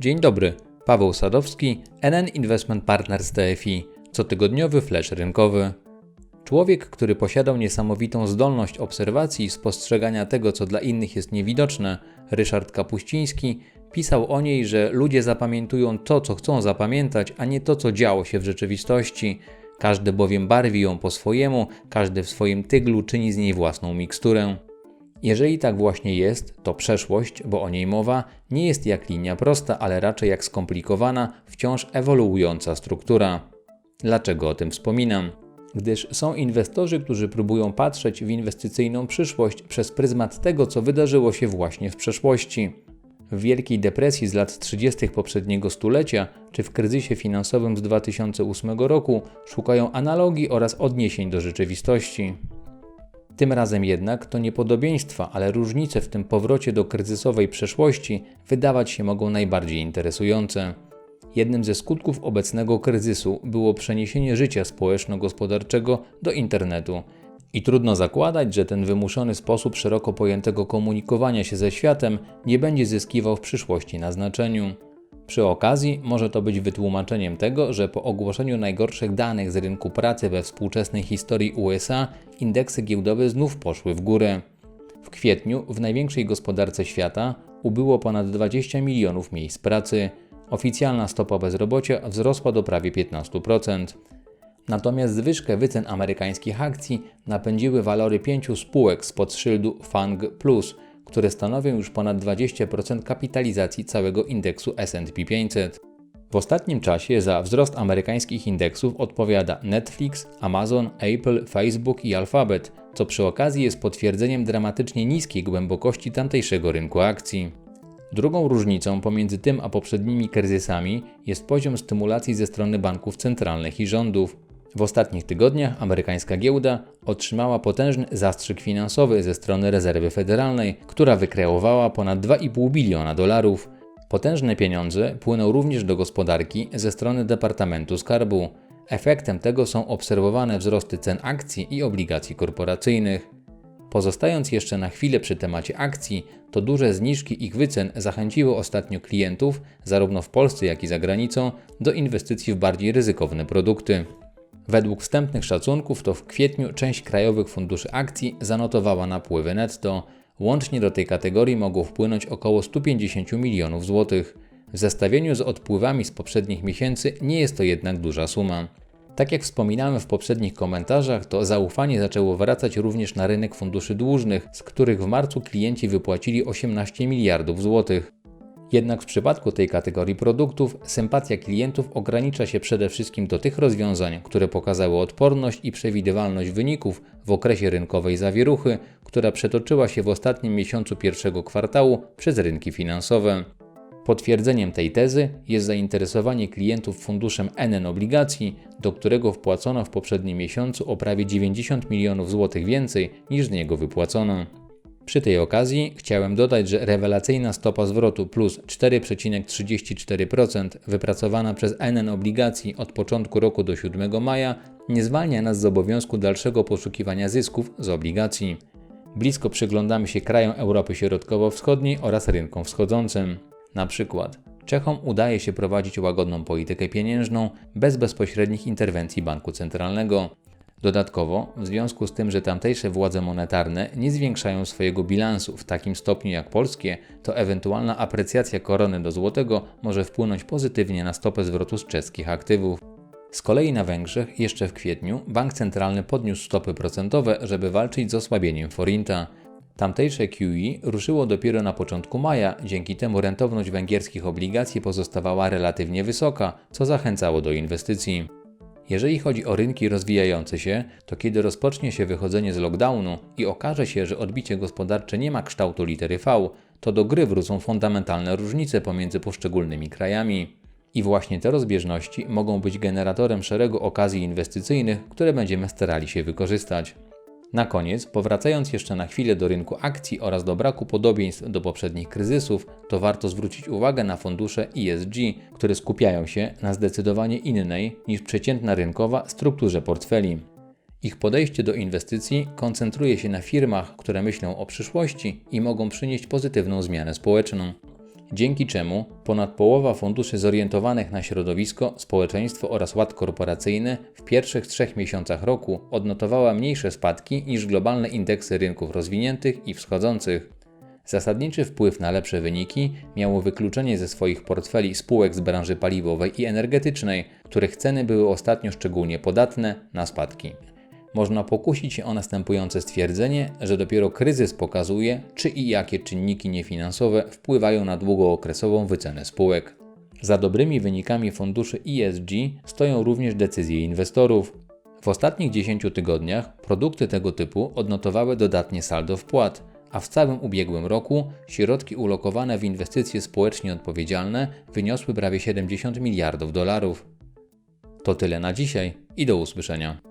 Dzień dobry, Paweł Sadowski, NN Investment Partners TFI, cotygodniowy flash rynkowy. Człowiek, który posiadał niesamowitą zdolność obserwacji i spostrzegania tego, co dla innych jest niewidoczne, Ryszard Kapuściński, pisał o niej, że ludzie zapamiętują to, co chcą zapamiętać, a nie to, co działo się w rzeczywistości. Każdy bowiem barwi ją po swojemu, każdy w swoim tyglu czyni z niej własną miksturę. Jeżeli tak właśnie jest, to przeszłość, bo o niej mowa, nie jest jak linia prosta, ale raczej jak skomplikowana, wciąż ewoluująca struktura. Dlaczego o tym wspominam? Gdyż są inwestorzy, którzy próbują patrzeć w inwestycyjną przyszłość przez pryzmat tego, co wydarzyło się właśnie w przeszłości. W Wielkiej Depresji z lat 30. poprzedniego stulecia, czy w kryzysie finansowym z 2008 roku, szukają analogii oraz odniesień do rzeczywistości. Tym razem jednak to nie podobieństwa, ale różnice w tym powrocie do kryzysowej przeszłości wydawać się mogą najbardziej interesujące. Jednym ze skutków obecnego kryzysu było przeniesienie życia społeczno-gospodarczego do internetu. I trudno zakładać, że ten wymuszony sposób szeroko pojętego komunikowania się ze światem nie będzie zyskiwał w przyszłości na znaczeniu. Przy okazji może to być wytłumaczeniem tego, że po ogłoszeniu najgorszych danych z rynku pracy we współczesnej historii USA indeksy giełdowe znów poszły w górę. W kwietniu w największej gospodarce świata ubyło ponad 20 milionów miejsc pracy. Oficjalna stopa bezrobocia wzrosła do prawie 15%. Natomiast zwyżkę wycen amerykańskich akcji napędziły walory pięciu spółek spod szyldu FANG które stanowią już ponad 20% kapitalizacji całego indeksu SP 500. W ostatnim czasie za wzrost amerykańskich indeksów odpowiada Netflix, Amazon, Apple, Facebook i Alphabet, co przy okazji jest potwierdzeniem dramatycznie niskiej głębokości tamtejszego rynku akcji. Drugą różnicą pomiędzy tym a poprzednimi kryzysami jest poziom stymulacji ze strony banków centralnych i rządów. W ostatnich tygodniach amerykańska giełda otrzymała potężny zastrzyk finansowy ze strony rezerwy federalnej, która wykreowała ponad 2,5 biliona dolarów. Potężne pieniądze płyną również do gospodarki ze strony Departamentu Skarbu. Efektem tego są obserwowane wzrosty cen akcji i obligacji korporacyjnych. Pozostając jeszcze na chwilę przy temacie akcji, to duże zniżki ich wycen zachęciły ostatnio klientów, zarówno w Polsce jak i za granicą, do inwestycji w bardziej ryzykowne produkty. Według wstępnych szacunków to w kwietniu część krajowych funduszy akcji zanotowała napływy netto. Łącznie do tej kategorii mogło wpłynąć około 150 milionów złotych. W zestawieniu z odpływami z poprzednich miesięcy nie jest to jednak duża suma. Tak jak wspominałem w poprzednich komentarzach, to zaufanie zaczęło wracać również na rynek funduszy dłużnych, z których w marcu klienci wypłacili 18 miliardów złotych. Jednak w przypadku tej kategorii produktów sympatia klientów ogranicza się przede wszystkim do tych rozwiązań, które pokazały odporność i przewidywalność wyników w okresie rynkowej zawieruchy, która przetoczyła się w ostatnim miesiącu pierwszego kwartału przez rynki finansowe. Potwierdzeniem tej tezy jest zainteresowanie klientów funduszem NN obligacji, do którego wpłacono w poprzednim miesiącu o prawie 90 milionów złotych więcej niż z niego wypłacono. Przy tej okazji chciałem dodać, że rewelacyjna stopa zwrotu plus 4,34% wypracowana przez NN obligacji od początku roku do 7 maja nie zwalnia nas z obowiązku dalszego poszukiwania zysków z obligacji. Blisko przyglądamy się krajom Europy Środkowo-Wschodniej oraz rynkom wschodzącym. Na przykład Czechom udaje się prowadzić łagodną politykę pieniężną bez bezpośrednich interwencji banku centralnego. Dodatkowo, w związku z tym, że tamtejsze władze monetarne nie zwiększają swojego bilansu w takim stopniu jak polskie, to ewentualna aprecjacja korony do złotego może wpłynąć pozytywnie na stopę zwrotu z czeskich aktywów. Z kolei na Węgrzech jeszcze w kwietniu bank centralny podniósł stopy procentowe, żeby walczyć z osłabieniem forinta. Tamtejsze QE ruszyło dopiero na początku maja, dzięki temu rentowność węgierskich obligacji pozostawała relatywnie wysoka, co zachęcało do inwestycji. Jeżeli chodzi o rynki rozwijające się, to kiedy rozpocznie się wychodzenie z lockdownu i okaże się, że odbicie gospodarcze nie ma kształtu litery V, to do gry wrócą fundamentalne różnice pomiędzy poszczególnymi krajami. I właśnie te rozbieżności mogą być generatorem szeregu okazji inwestycyjnych, które będziemy starali się wykorzystać. Na koniec, powracając jeszcze na chwilę do rynku akcji oraz do braku podobieństw do poprzednich kryzysów, to warto zwrócić uwagę na fundusze ESG, które skupiają się na zdecydowanie innej niż przeciętna rynkowa strukturze portfeli. Ich podejście do inwestycji koncentruje się na firmach, które myślą o przyszłości i mogą przynieść pozytywną zmianę społeczną. Dzięki czemu ponad połowa funduszy zorientowanych na środowisko, społeczeństwo oraz ład korporacyjny w pierwszych trzech miesiącach roku odnotowała mniejsze spadki niż globalne indeksy rynków rozwiniętych i wschodzących. Zasadniczy wpływ na lepsze wyniki miało wykluczenie ze swoich portfeli spółek z branży paliwowej i energetycznej, których ceny były ostatnio szczególnie podatne na spadki. Można pokusić się o następujące stwierdzenie, że dopiero kryzys pokazuje, czy i jakie czynniki niefinansowe wpływają na długookresową wycenę spółek. Za dobrymi wynikami funduszy ESG stoją również decyzje inwestorów. W ostatnich 10 tygodniach produkty tego typu odnotowały dodatnie saldo wpłat, a w całym ubiegłym roku środki ulokowane w inwestycje społecznie odpowiedzialne wyniosły prawie 70 miliardów dolarów. To tyle na dzisiaj i do usłyszenia.